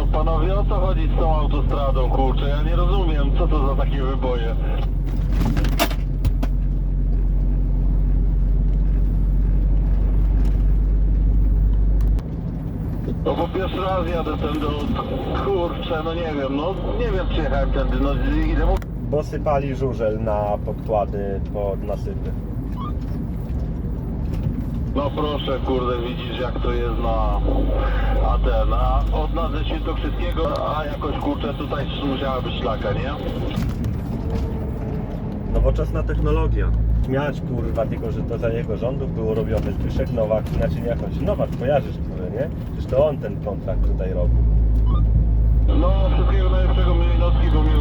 o co chodzi z tą autostradą, kurczę? Ja nie rozumiem, co to za takie wyboje. No bo pierwszy raz jadę tędy, od- kurczę, no nie wiem, no nie wiem, czy jechałem tędy, no idę mu... Bo sypali żużel na pokłady pod nasypy. No proszę, kurde, widzisz jak to jest na... A ten, a od nas ze Świętokrzyskiego, a jakoś, kurczę, tutaj musiała być szlaka, nie? Nowoczesna technologia. Miać kurwa, tylko że to za jego rządów było robione Zbyszek Nowak, inaczej nie jakąś Nowak, kojarzysz który, nie? Przecież to on ten kontrakt tutaj robił. No, wszystkiego najlepszego, Milinowski, bo mnie